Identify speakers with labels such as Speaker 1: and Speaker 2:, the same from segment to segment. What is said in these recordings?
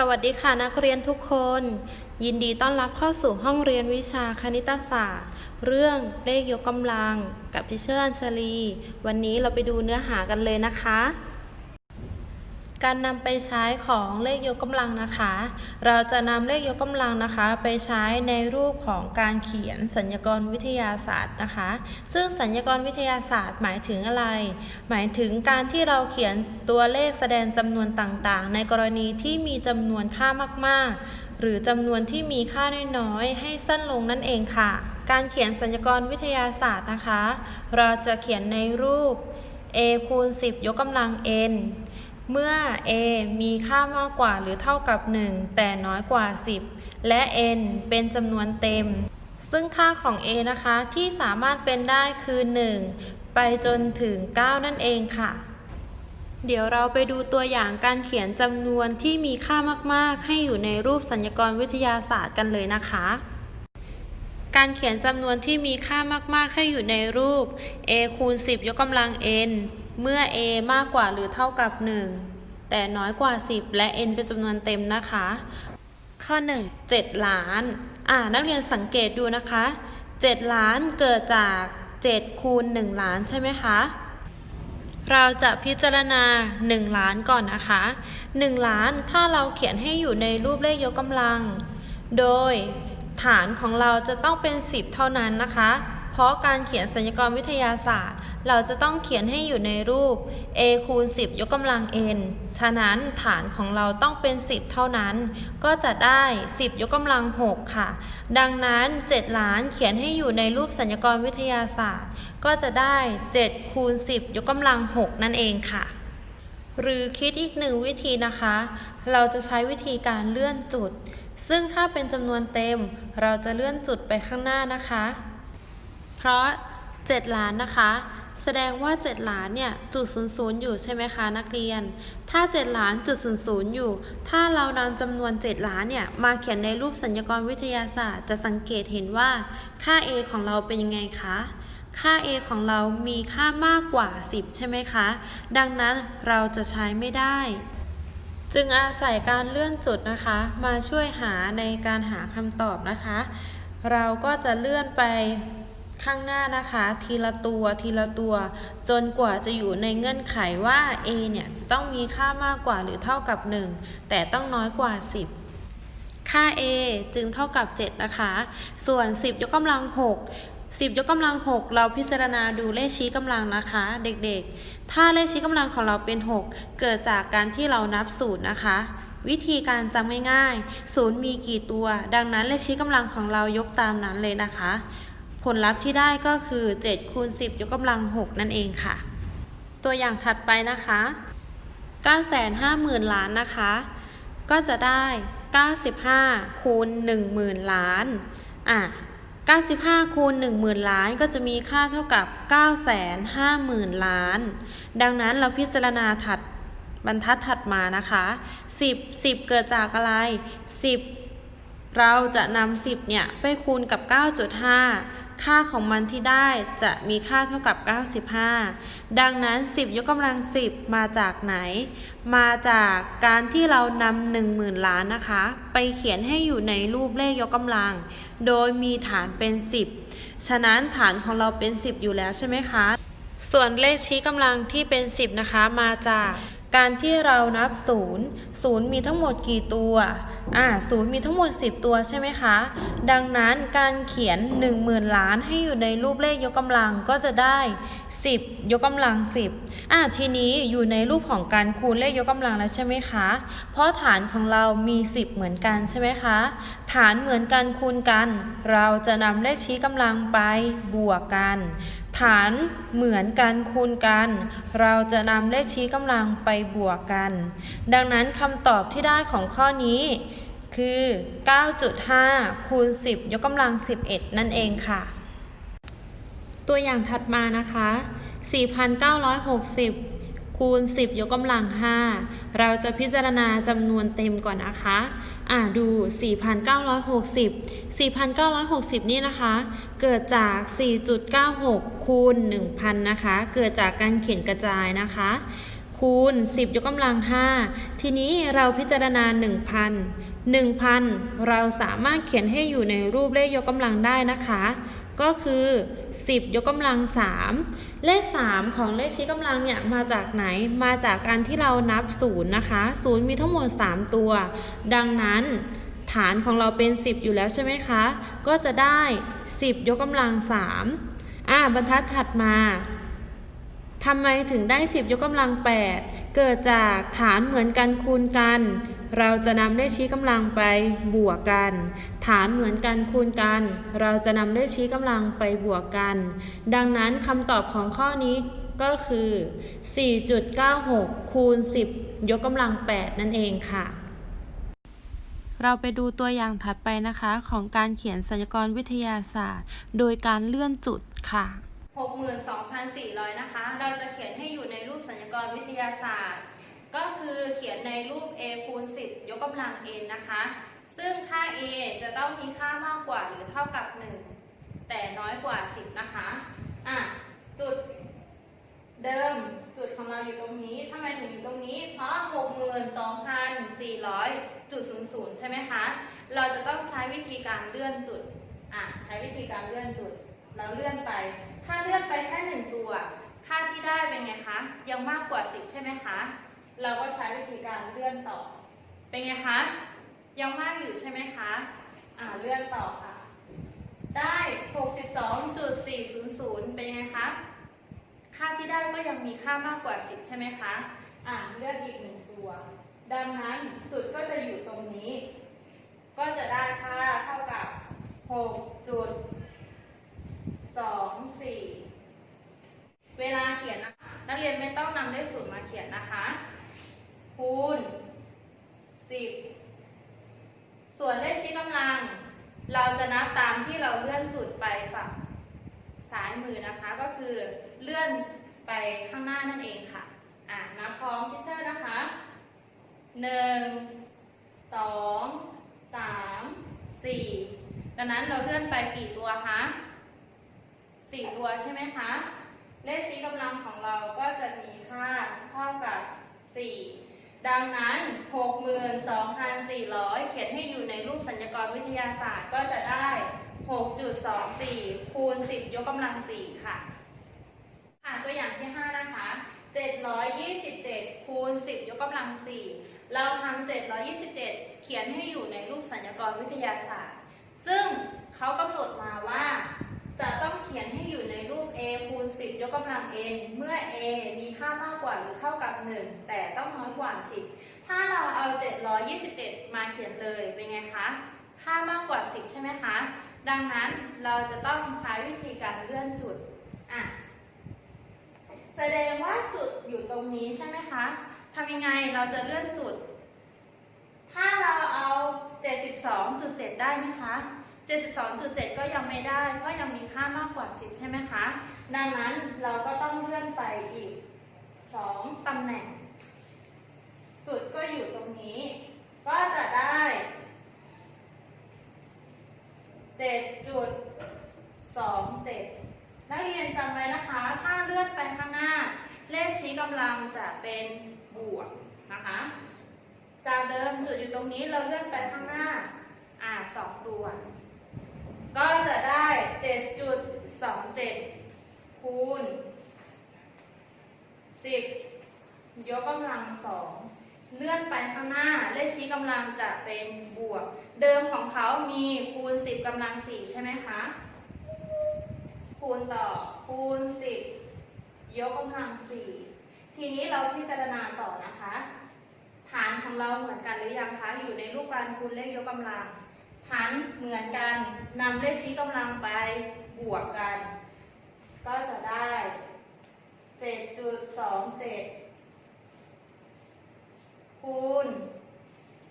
Speaker 1: สวัสดีค่ะนักเรียนทุกคน ยินดีต้อนรับเข้าสู่ห้องเรียนวิชาคณิตศาสตร์ เรื่องเลขยกกำลังกับทิเชอร์อัญชลี วันนี้เราไปดูเนื้อหากันเลยนะคะ การนำไปใช้ของเลขยกกำลังนะคะ เราจะนำเลขยกกำลังนะคะ ไปใช้ในรูปของการเขียนสัญญกรวิทยาศาสตร์นะคะ ซึ่งสัญญกรวิทยาศาสตร์หมายถึงอะไร หมายถึงการที่เราเขียนตัวเลขแสดงจำนวนต่างๆ ในกรณีที่มีจำนวนค่ามากๆ หรือจำนวนที่มีค่าน้อยๆ ให้สั้นลงนั่นเองค่ะ การเขียนสัญญกรวิทยาศาสตร์นะคะ เราจะเขียนในรูป a คูณ10 ยกกำลัง n เมื่อ a มีค่ามากกว่าหรือเท่ากับ 1 แต่น้อยกว่า 10 และ n เป็นจำนวนเต็ม ซึ่งค่าของ a นะคะที่สามารถเป็นได้คือ 1 ไปจนถึง 9 นั่นเองค่ะ เดี๋ยวเราไปดูตัวอย่างการเขียนจำนวนที่มีค่ามาก ๆ ให้อยู่ในรูปสัญญกรวิทยาศาสตร์กันเลยนะคะ การเขียนจำนวนที่มีค่ามาก ๆ ให้อยู่ในรูป a คูณ 10 ยกกำลัง n เมื่อ a มากกว่าหรือเท่ากับ 1 แต่น้อยกว่า 10 และ n เป็นจำนวนเต็มนะคะ ข้อ 1 7 ล้าน อ่า นักเรียนสังเกตดูนะคะ 7 ล้านเกิดจาก 7 คูณ 1 ล้านใช่ไหมคะเราจะพิจารณา 1 ล้านก่อนนะคะ 1 ล้านถ้าเราเขียนให้อยู่ในรูปเลขยกกำลัง โดยฐานของเราจะต้องเป็น 10 เท่านั้นนะคะ เพราะการเขียนสัญญกรวิทยาศาสตร์ เราจะต้องเขียนให้อยู่ในรูป a คูณ 10 ยกกำลัง n ฉะนั้นฐานของเราต้องเป็น 10 เท่านั้น ก็จะได้ 10 ยกกำลัง 6 ค่ะ ดังนั้น 7 ล้านเขียนให้อยู่ในรูปสัญญกรวิทยาศาสตร์ ก็จะได้ 7 คูณ 10 ยกกำลัง 6 นั่นเองค่ะ หรือคิดอีกหนึ่งวิธีนะคะ เราจะใช้วิธีการเลื่อนจุด ซึ่งถ้าเป็นจำนวนเต็ม เราจะเลื่อนจุดไปข้างหน้านะคะ เพราะ 7 ล้านนะคะ แสดงว่า7ล้านเนี่ยจุดศูนย์ศูนย์อยู่ใช่ไหมคะนักเรียน ถ้า7ล้านจุดศูนย์ศูนย์อยู่ ถ้าเรานำจำนวน7ล้านเนี่ยมาเขียนในรูปสัญญกรวิทยาศาสตร์ จะสังเกตเห็นว่าค่า a ของเราเป็นยังไงคะค่า a ของเรามีค่ามากกว่า 10 ใช่ไหมคะ ดังนั้นเราจะใช้ไม่ได้ จึงอาศัยการเลื่อนจุดนะคะ มาช่วยหาในการหาคำตอบนะคะ เราก็จะเลื่อนไป ข้างหน้านะคะ ทีละตัวทีละตัว จนกว่าจะอยู่ในเงื่อนไขว่า a เนี่ย จะต้องมีค่ามากกว่าหรือเท่ากับ 1 แต่ต้องน้อยกว่า 10ค่า a จึงเท่ากับ 7 นะคะ ส่วน 10 ยกกำลัง 6 10 ยกกำลัง 6 เราพิจารณาดูเลขชี้กำลังนะคะ เด็กๆ ถ้าเลขชี้กำลังของเราเป็น 6 เกิดจากการที่เรานับศูนย์นะคะ วิธีการจำง่ายๆศูนย์มีกี่ตัว ดังนั้นเลขชี้กำลังของเรายกตามนั้นเลยนะคะ ผลลัพธ์ที่ได้ก็คือ7คูณ10 ยกกำลัง 6 นั่นเองค่ะ ตัวอย่างถัดไปนะคะ950,000 ล้านนะคะ ก็จะได้ 95 คูณ 10,000 ล้าน อะ 95 คูณ 10,000 ล้านก็จะมีค่าเท่ากับ 950,000 ล้าน ดังนั้นเราพิจารณาถัดบรรทัดถัดมานะคะ 10 10 เกิดจากอะไร 10 เราจะนำ10 เนี่ย ไปคูณกับ 9.5 ค่าของมันที่ได้จะมีค่าเท่ากับ 95 ดังนั้น 10 ยกกำลัง 10 มาจากไหน มาจากการที่เรานำ10,000 ล้านนะคะ ไปเขียนให้อยู่ในรูปเลขยกกำลัง โดยมีฐานเป็น 10 ฉะนั้นฐานของเราเป็น 10 อยู่แล้วใช่ไหมคะ ส่วนเลขชี้กำลังที่เป็น 10 นะคะ มาจากการที่เรานับ 0 0 มีทั้งหมดกี่ตัว อ่า0มีทั้งหมด 10 ตัวใช่ไหมคะ ดังนั้นการเขียน 10,000 ล้านให้อยู่ในรูปเลขยกกำลังก็จะได้ 10 ยกกำลัง 10อ่าทีนี้อยู่ในรูปของการคูณเลขยกกำลังแล้วใช่ไหมคะ เพราะฐานของเรามี 10 เหมือนกันใช่ไหมคะ ฐานเหมือนกันคูณกัน เราจะนำเลขชี้กำลังไปบวกกัน ฐานเหมือนกันคูณกัน เราจะนำเลขชี้กำลังไปบวกกัน ดังนั้นคำตอบที่ได้ของข้อนี้คือ 9.5 คูณ 10 ยกกำลัง 11 นั่นเองค่ะ ตัวอย่างถัดมานะคะ 4,960 คูณ 10 ยกกำลัง 5 เราจะพิจารณาจำนวนเต็มก่อนนะคะ อ่าดู 4,960 4,960 นี่นะคะ เกิดจาก 4.96 คูณ 1,000 นะคะ เกิดจากการเขียนกระจายนะคะ
Speaker 2: คูณ 10 ยกกำลัง 5 ทีนี้เราพิจารณา 1,000 1,000 เราสามารถเขียนให้อยู่ในรูปเลขยกกำลังได้นะคะ ก็คือ 10 ยกกำลัง 3 เลข 3 ของเลขชี้กำลังเนี่ยมาจากไหนมาจากการที่เรานับ0นะคะ0มีทั้งหมด 3 ตัว ดังนั้นฐานของเราเป็น 10 อยู่แล้วใช่ไหมคะ ก็จะได้ 10 ยกกำลัง 3อ่าบรรทัดถัดมา ทำไมถึงได้ 10 ยกกำลัง 8 เกิดจากฐานเหมือนกันคูณกัน เราจะนำเลขชี้กำลังไปบวกกัน ฐานเหมือนกันคูณกัน เราจะนำเลขชี้กำลังไปบวกกัน ดังนั้นคำตอบของข้อนี้ก็คือ 4.96 คูณ 10 ยกกำลัง 8 นั่นเองค่ะ เราไปดูตัวอย่างถัดไปนะคะ ของการเขียนสัญญกรวิทยาศาสตร์ โดยการเลื่อนจุดค่ะ 62,400 นะคะ เราจะเขียนให้อยู่ในรูปสัญญกรวิทยาศาสตร์ ก็คือเขียนในรูป a คูณ10 ยกกำลัง n นะคะ ซึ่งค่า a จะต้องมีค่ามากกว่าหรือเท่ากับ 1 แต่น้อยกว่า 10 นะคะอะจุดเดิมจุดของเราอยู่ตรงนี้ทำไมถึงอยู่ตรงนี้ เพราะ 62,400จุด00 ใช่ไหมคะ เราจะต้องใช้วิธีการเลื่อนจุดอะใช้วิธีการเลื่อนจุด เราเลื่อนไป ถ้าเลื่อนไปแค่หนึ่งตัว ค่าที่ได้เป็นไงคะ ยังมากกว่า10ใช่ไหมคะ เราก็ใช้วิธีการเลื่อนต่อ เป็นไงคะ ยังมากอยู่ใช่ไหมคะ อ่า เลื่อนต่อค่ะ ได้ 62.400 เป็นไงคะ ค่าที่ได้ก็ยังมีค่ามากกว่า10ใช่ไหมคะ อ่า เลื่อนอีกหนึ่งตัว ดังนั้นจุดก็จะอยู่ตรงนี้ ก็จะได้ค่าเท่ากับ6จุด สองสี่เวลาเขียนนะคะ นักเรียนไม่ต้องนำเลขศูนย์มาเขียนนะคะ คูณสิบส่วนเลขชี้กำลัง เราจะนับตามที่เราเลื่อนจุดไปฝั่งซ้ายมือนะคะ ก็คือเลื่อนไปข้างหน้านั่นเองค่ะ อ่านับพร้อมที่เชอร์นะคะหนึ่งสองสามสี่ดังนั้นเราเลื่อนไปกี่ตัวคะ สี่ตัวใช่ไหมคะ เลขชี้กำลังของเราก็จะมีค่าเท่ากับ4ดังนั้น 62,400 เขียนให้อยู่ในรูปสัญญกรวิทยาศาสตร์ก็จะได้ 6.24 คูณ 10 ยกกำลัง 4 ค่ะ ค่ะ ตัวอย่างที่ 5 นะคะ 727 คูณ 10 ยกกำลัง 4 เราทำ727 เขียนให้อยู่ในรูปสัญญกรวิทยาศาสตร์ ซึ่งเขากำหนดมาว่า จะต้องเขียนให้อยู่ในรูป a คูณ 10 ยกกำลัง n เมื่อ a มีค่ามากกว่าหรือเท่ากับ 1 แต่ต้องน้อยกว่า 10 ถ้าเราเอา 727 มาเขียนเลยเป็นไงคะ ค่ามากกว่า 10 ใช่ไหมคะ ดังนั้นเราจะต้องใช้วิธีการเลื่อนจุดอะแสดงว่าจุดอยู่ตรงนี้ใช่ไหมคะทำยังไงเราจะเลื่อนจุด ถ้าเราเอา 72.7 ได้ไหมคะ 72.7 ก็ยังไม่ได้ เพราะยังมีค่ามากกว่า 10 ใช่ไหมคะ ดังนั้นเราก็ต้องเลื่อนไปอีก 2ตำแหน่ง จุดก็อยู่ตรงนี้ ก็จะได้ 7.27 นักเรียนจำไว้นะคะ ถ้าเลื่อนไปข้างหน้า เลขชี้กำลังจะเป็นบวกนะคะ จากเดิมจุดอยู่ตรงนี้เราเลื่อนไปข้างหน้า อ่าสองตัว ก็จะได้ 7.27 คูณ 10 ยกกำลังสองเลื่อนไปข้างหน้าเลขชี้กำลังจะเป็นบวก เดิมของเขามีคูณ 10กำลัง 4 ใช่ไหมคะ คูณต่อคูณ 10 ยกกำลัง 4 ทีนี้เราพิจารณาต่อนะคะ ฐานของเราเหมือนกันหรือยังคะ อยู่ในรูปการคูณเลขยกกำลัง ฐานเหมือนกันนำเลขชี้กำลังไปบวกกัน ก็จะได้ 7.27 คูณ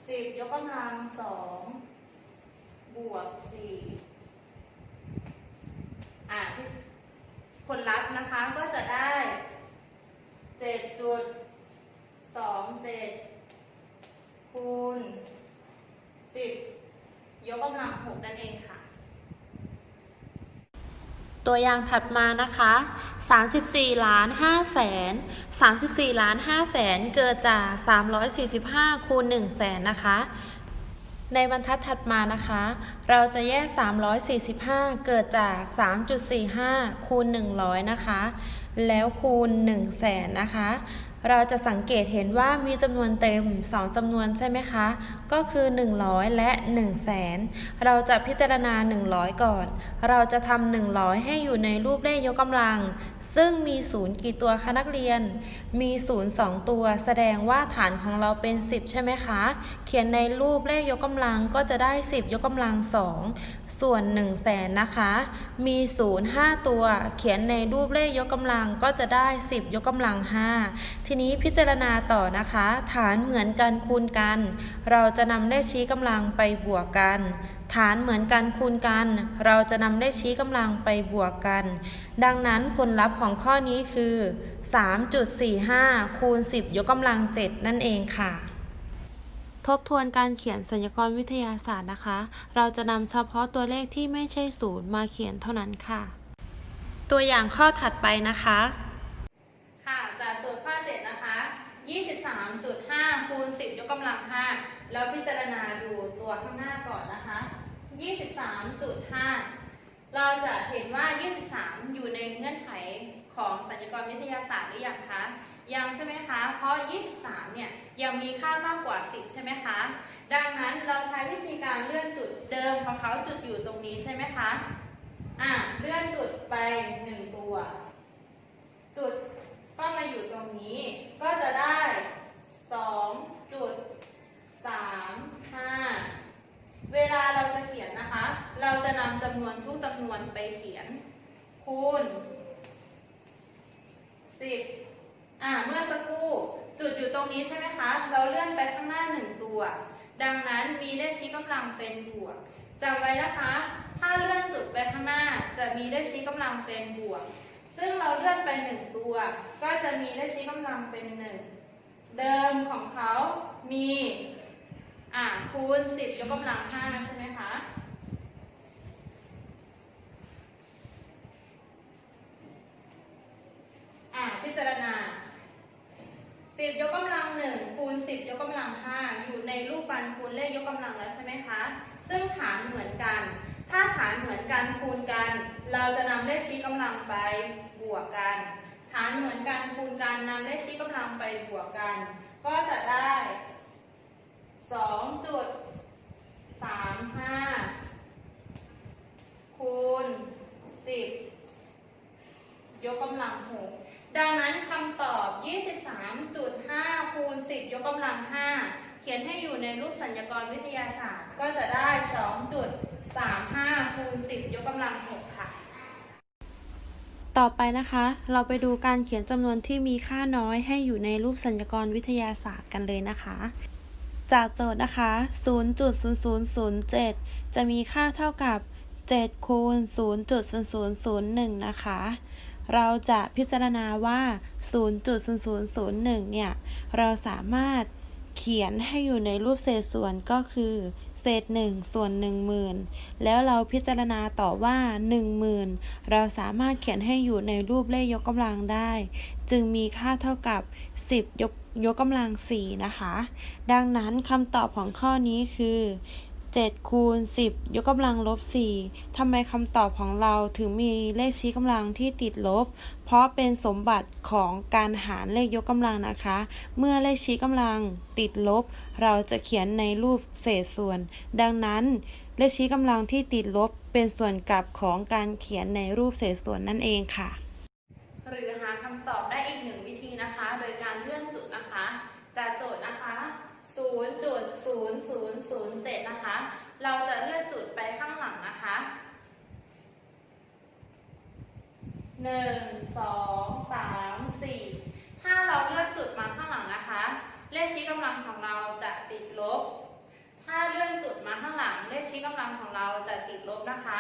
Speaker 2: 10 ยกกำลัง 2 บวก 4 อะผลลัพธ์นะคะก็จะได้ 7.27 คูณ 10 ยกกำลัง6นั่นเองค่ะ ตัวอย่างถัดมานะคะ 34ล้าน5แสน34ล้าน5แสนเกิดจาก 345 คูณ1แสนนะคะในบรรทัดถัดมานะคะ เราจะแยก 345 เกิดจาก 3.45 คูณ 100 นะคะ แล้วคูณ1แสนนะคะ เราจะสังเกตเห็นว่ามีจำนวนเต็ม 2จำนวนใช่ไหมคะ ก็คือ 100 และ1แสนเราจะพิจารณา 100 ก่อน เราจะทำ100 ให้อยู่ในรูปเลขยกกำลัง ซึ่งมีศูนย์กี่ตัวคะนักเรียน มีศูนย์สองตัว แสดงว่าฐานของเราเป็น 10 ใช่ไหมคะ เขียนในรูปเลขยกกำลังก็จะได้ 10 ยกกำลัง 2 ส่วน1แสนนะคะ มีศูนย์5ตัว เขียนในรูปเลขยกกำลังก็จะได้ 10 ยกกำลัง 5 ทีนี้พิจารณาต่อนะคะ ฐานเหมือนกันคูณกัน เราจะนำเลขชี้กำลังไปบวกกัน ฐานเหมือนกันคูณกัน เราจะนำเลขชี้กำลังไปบวกกัน ดังนั้นผลลัพธ์ของข้อนี้คือ 3.45 คูณ 10 ยกกำลัง 7 นั่นเองค่ะทบทวนการเขียนสัญญกรณ์วิทยาศาสตร์นะคะ เราจะนำเฉพาะตัวเลขที่ไม่ใช่ศูนย์มาเขียนเท่านั้นค่ะ ตัวอย่างข้อถัดไปนะคะค่ะจากโจทย์ข้อ7นะคะ 23.5คูณ10 ยกกำลัง 5 แล้วพิจารณาดูตัวข้างหน้าก่อนนะคะ 23.5 เราจะเห็นว่า 23 อยู่ในเงื่อนไขของสัญญกรณ์วิทยาศาสตร์หรือยังคะ ยังใช่ไหมคะ เพราะ 23 เนี่ยยังมีค่ามากกว่า 10 ใช่ไหมคะ ดังนั้นเราใช้วิธีการเลื่อนจุดเดิมของเขาจุดอยู่ตรงนี้ใช่ไหมคะ อะ เลื่อนจุดไป 1 ตัว จุด ก็มาอยู่ตรงนี้ ก็จะได้2จุด3 5เวลาเราจะเขียนนะคะ เราจะนำจำนวนทุกจำนวนไปเขียน คูณ10อ่าเมื่อสักครู่จุดอยู่ตรงนี้ใช่ไหมคะ เราเลื่อนไปข้างหน้า1ตัว ดังนั้นมีเลขชี้กำลังเป็นบวกจำไว้นะคะ ถ้าเลื่อนจุดไปข้างหน้าจะมีเลขชี้กำลังเป็นบวก ซึ่งเราเลื่อนไป1ตัว ก็จะมีเลขชี้กำลังเป็น1เดิมของเขามีอ่าคูณ10ยกกำลัง5ใช่ไหมคะอ่าพิจารณา10ยกกำลัง1คูณ10ยกกำลัง5อยู่ในรูปบรรคูณเลขยกกำลังแล้วใช่ไหมคะ ซึ่งฐานเหมือนกัน ถ้าฐานเหมือนกันคูณกัน เราจะนำเลขชี้กำลังไป บวกกันฐานเหมือนกันคูณกันนำเลขชี้กำลังไปบวกกัน ก็จะได้2จุด35คูณ10ยกกำลัง6ดังนั้นคำตอบ 23.5 คูณ 10 ยกกำลัง 5 เขียนให้อยู่ในรูปสัญญกรณ์วิทยาศาสตร์ ก็จะได้ 2.35 คูณ 10 ยกกำลัง6ค่ะ ต่อไปนะคะ เราไปดูการเขียนจำนวนที่มีค่าน้อยให้อยู่ในรูปสัญญกรณ์วิทยาศาสตร์กันเลยนะคะ จากโจทย์นะคะ 0.0007 จะมีค่าเท่ากับ7คูณ0.0001 นะคะ เราจะพิจารณาว่า 0.0001 เนี่ย เราสามารถเขียนให้อยู่ในรูปเศษส่วนก็คือ ศษ 1 ส่วน 10,000 แล้วเราพิจารณาต่อว่า 10,000 เราสามารถเขียนให้อยู่ในรูปเลขยกกำลังได้ จึงมีค่าเท่ากับ 10 ยกยกกำลัง 4 นะคะ ดังนั้นคำตอบของข้อนี้คือ 7คูณ10 ยกกำลังลบ 4ทำไมคำตอบของเราถึงมีเลขชี้กำลังที่ติดลบ เพราะเป็นสมบัติของการหารเลขยกกำลังนะคะ เมื่อเลขชี้กำลังติดลบ เราจะเขียนในรูปเศษส่วน ดังนั้น เลขชี้กำลังที่ติดลบเป็นส่วนกลับของการเขียนในรูปเศษส่วนนั่นเองค่ะ หรือหาคำตอบได้อีกหนึ่งวิธีนะคะ โดยการเลื่อนจุดนะคะ จากโจทย์นะคะ 0.0007 นะคะ เราจะเลื่อนจุดไปข้างหลังนะคะ 1 2 3 4ถ้าเราเลื่อนจุดมาข้างหลังนะคะ เลขชี้กำลังของเราจะติดลบ ถ้าเลื่อนจุดมาข้างหลัง เลขชี้กำลังของเราจะติดลบนะคะ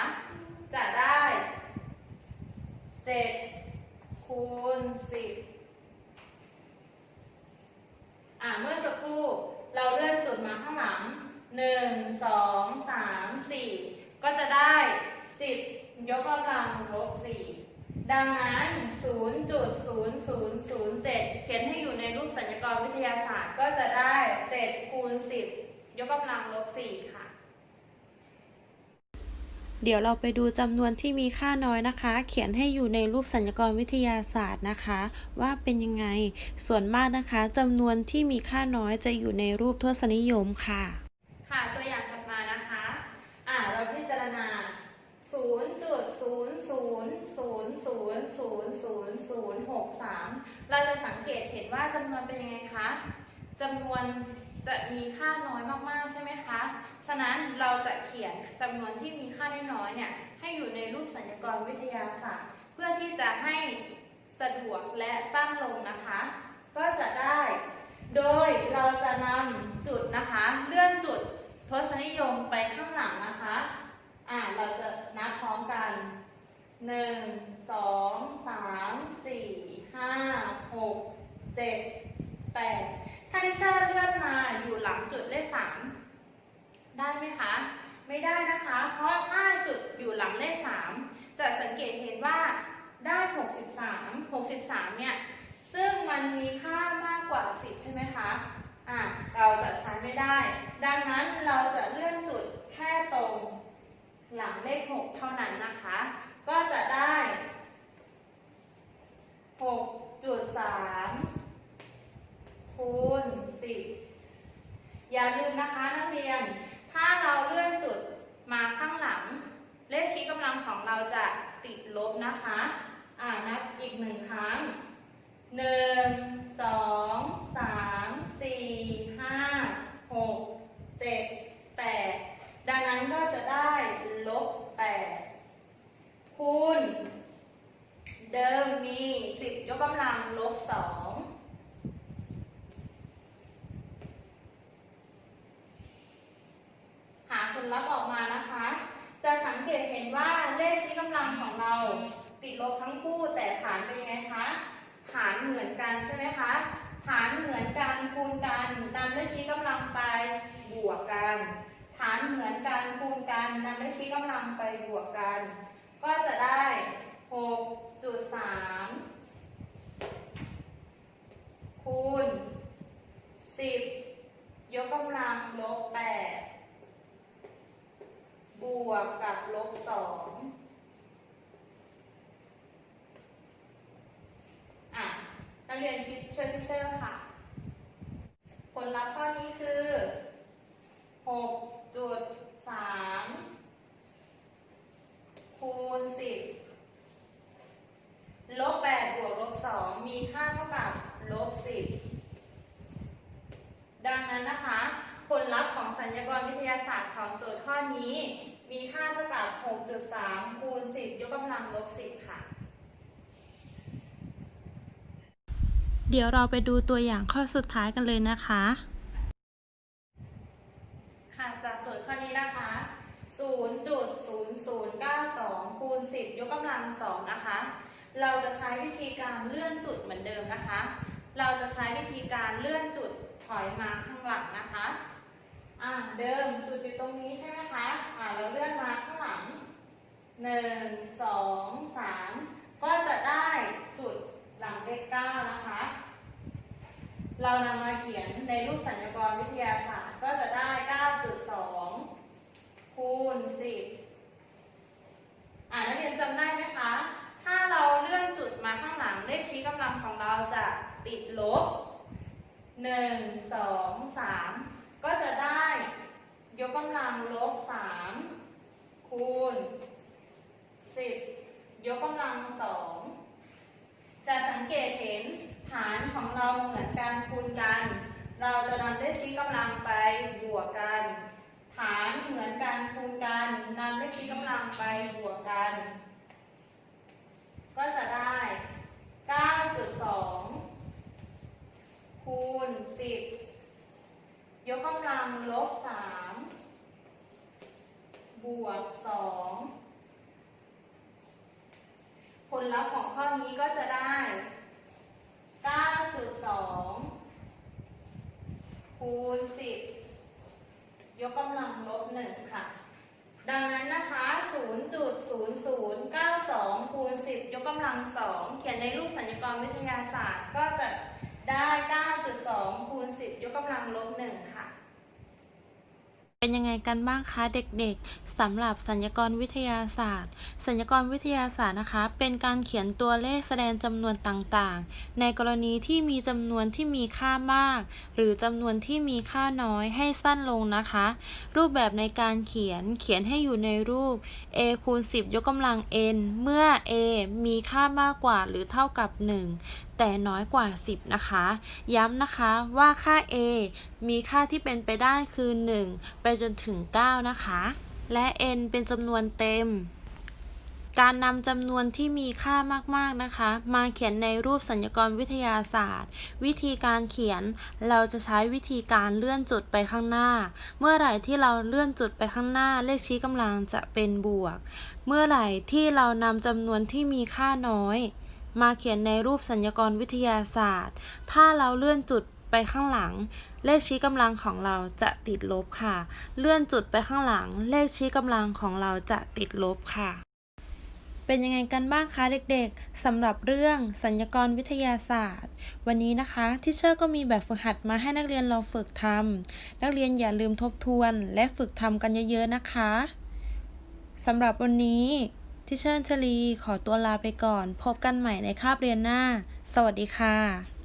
Speaker 2: จะได้7คูณ10อ่าเมื่อสักครู่เราเลื่อนจุดมาข้างหลัง1 2 3 4ก็จะได้10บยกกำลังลบสี่ ดังนั้น 0.0007 เขียนให้อยู่ในรูปสัญญกรวิทยาศาสตร์ก็จะได้ 7 คูณ 10 ยกกำลังลบ 4 ค่ะ
Speaker 1: เดี๋ยวเราไปดูจำนวนที่มีค่าน้อยนะคะ เขียนให้อยู่ในรูปสัญญกรวิทยาศาสตร์นะคะ ว่าเป็นยังไง ส่วนมากนะคะจำนวนที่มีค่าน้อยจะอยู่ในรูปทศนิยมค่ะ
Speaker 2: ค่ะ ตัวอย่างถัดมานะคะ อ่า เราพิจารณา 063 เราจะสังเกตเห็นว่าจำนวนเป็นยังไงคะจำนวนจะมีค่าน้อยมากๆใช่ไหมคะ ฉะนั้นเราจะเขียนจำนวนที่มีค่าน้อยๆเนี่ยให้อยู่ในรูปสัญญกรวิทยาศาสตร์ เพื่อที่จะให้สะดวกและสั้นลงนะคะ ก็จะได้ โดยเราจะนำจุดนะคะ เลื่อนจุดทศนิยมไปข้างหลังนะคะ อ่าเราจะนับพร้อมกัน หนึ่งสองสามสี่ห้าหกเจ็ดแปดถ้าดิเชอร์เลื่อนมาอยู่หลังจุดเลขสามได้ไหมคะ ไม่ได้นะคะ เพราะถ้าจุดอยู่หลังเลขสามจะสังเกตเห็นว่าได้ 63 63 เนี่ย ซึ่งมันมีค่ามากกว่า 10 ใช่ไหมคะ อะ เราจะใช้ไม่ได้ ดังนั้นเราจะเลื่อนจุดแค่ตรงหลังเลข 6 เท่านั้นนะคะ ก็จะได้หกจุดสามคูณสิบอย่าลืมนะคะนักเรียน ถ้าเราเลื่อนจุดมาข้างหลัง เลขชี้กำลังของเราจะติดลบนะคะ อ่านับอีกหนึ่งครั้งหนึ่งสองสาม กัน ก็จะได้ 6.3 คูณ 10 ยกกำลังลบ 8 บวกกับลบ2อะนักเรียนคิดช่วยพิเชอร์ค่ะ ผลลัพธ์ข้อนี้คือ 6.3 คูณ 10 ลบ 8 บวกลบ 2 มีค่าเท่ากับลบ 10 ดังนั้นนะคะ ผลลัพธ์ของสัญญากรวิทยาศาสตร์ของโจทย์ข้อนี้ มีค่าเท่ากับ 6.3 คูณ 10 ย กกำลังลบ10ค่ะ
Speaker 1: เดี๋ยวเราไปดูตัวอย่างข้อสุดท้ายกันเลยนะคะ
Speaker 2: ค่ะจากโจทย์ข้อนี้นะคะ0.0092คูณ10 ยกกำลัง2นะคะ เราจะใช้วิธีการเลื่อนจุดเหมือนเดิมนะคะ เราจะใช้วิธีการเลื่อนจุดถอยมาข้างหลังนะคะ อ่าเดิมจุดอยู่ตรงนี้ใช่ไหมคะ อ่าเราเลื่อนมาข้างหลัง 1 2 3ก็จะได้จุดหลังเลข9นะคะ เรานำมาเขียนในรูปสัญญกรวิทยาศาสตร์ก็จะได้9.2คูณ10อ่านักเรียนจำได้ไหมคะ ถ้าเราเลื่อนจุดมาข้างหลังเลขชี้กำลังของเราจะติดลบ1 2 3ก็จะได้ยกกำลังลบ3คูณ 10ยกกำลัง2จะสังเกตเห็นฐานของเราเหมือนกันคูณกัน เราจะนำเลขชี้กำลังไปบวกกัน ฐานเหมือนกันคูณกันนำเลขชี้กำลังไปบวกกัน ก็จะได้ 9.2 คูณ 10 ยกกำลังลบ 3 บวก 2 ผลลัพธ์ของข้อ นี้ก็จะได้ 9.2 คูณ 10 ยกกำลังลบ 1 ค่ะ ดังนั้นนะคะ 0.0092 คูณ 10 ยกกำลังสองเขียนในรูปสัญญกรวิทยาศาสตร์ก็จะได้ 9.2 คูณ 10 ยกกำลังลบหนึ่งค่ะ
Speaker 1: เป็นยังไงกันบ้างคะเด็กๆสำหรับสัญญกรวิทยาศาสตร์ สัญญกรวิทยาศาสตร์นะคะ เป็นการเขียนตัวเลขแสดงจำนวนต่างๆ ในกรณีที่มีจำนวนที่มีค่ามาก หรือจำนวนที่มีค่าน้อยให้สั้นลงนะคะ รูปแบบในการเขียนเขียนให้อยู่ในรูป a คูณ10 ยกกำลัง n เมื่อ a มีค่ามากกว่าหรือเท่ากับ 1 แต่น้อยกว่า 10 นะคะ ย้ำนะคะว่าค่า a มีค่าที่เป็นไปได้คือ 1 ไปจนถึง 9 นะคะ และ n เป็นจำนวนเต็ม การนำจำนวนที่มีค่ามาก ๆ นะคะ มาเขียนในรูปสัญญกรวิทยาศาสตร์ วิธีการเขียนเราจะใช้วิธีการเลื่อนจุดไปข้างหน้า เมื่อไหร่ที่เราเลื่อนจุดไปข้างหน้า เลขชี้กำลังจะเป็นบวก เมื่อไหร่ที่เรานำจำนวนที่มีค่าน้อย มาเขียนในรูปสัญญกรวิทยาศาสตร์ ถ้าเราเลื่อนจุดไปข้างหลัง เลขชี้กำลังของเราจะติดลบค่ะ เลื่อนจุดไปข้างหลัง เลขชี้กำลังของเราจะติดลบค่ะ เป็นยังไงกันบ้างคะเด็กๆสำหรับเรื่องสัญญกรวิทยาศาสตร์ วันนี้นะคะที่เชอร์ก็มีแบบฝึกหัดมาให้นักเรียนลองฝึกทำนักเรียนอย่าลืมทบทวน และฝึกทำกันเยอะๆนะคะสำหรับวันนี้ ที่เชอร์ชลีขอตัวลาไปก่อน พบกันใหม่ในคาบเรียนหน้า สวัสดีค่ะ